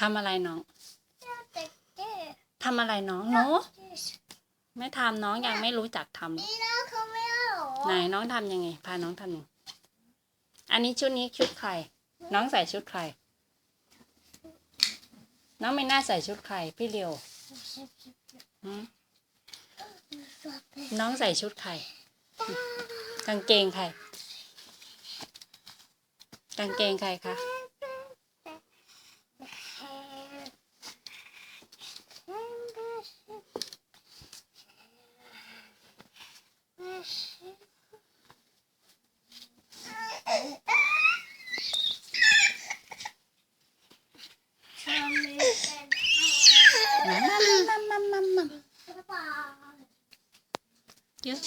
ทำอะไรน้องเด็กเด็กทำอะไรน้องหนูไม่ทำน้องยังไม่รู้จักทำนี่นะเขาไม่เอาหรอไหนน้องทำยังไง พาน้องทำยังไงอันนี้ชุดนี้ชุดใคร น้องใส่ชุดใคร น้องไม่น่าใส่ชุดใคร พี่เลียวหืมน้องใส่ชุดใคร กางเกงใคร กางเกงใครคะ มัมมัมมัมมัมมัมเยอะ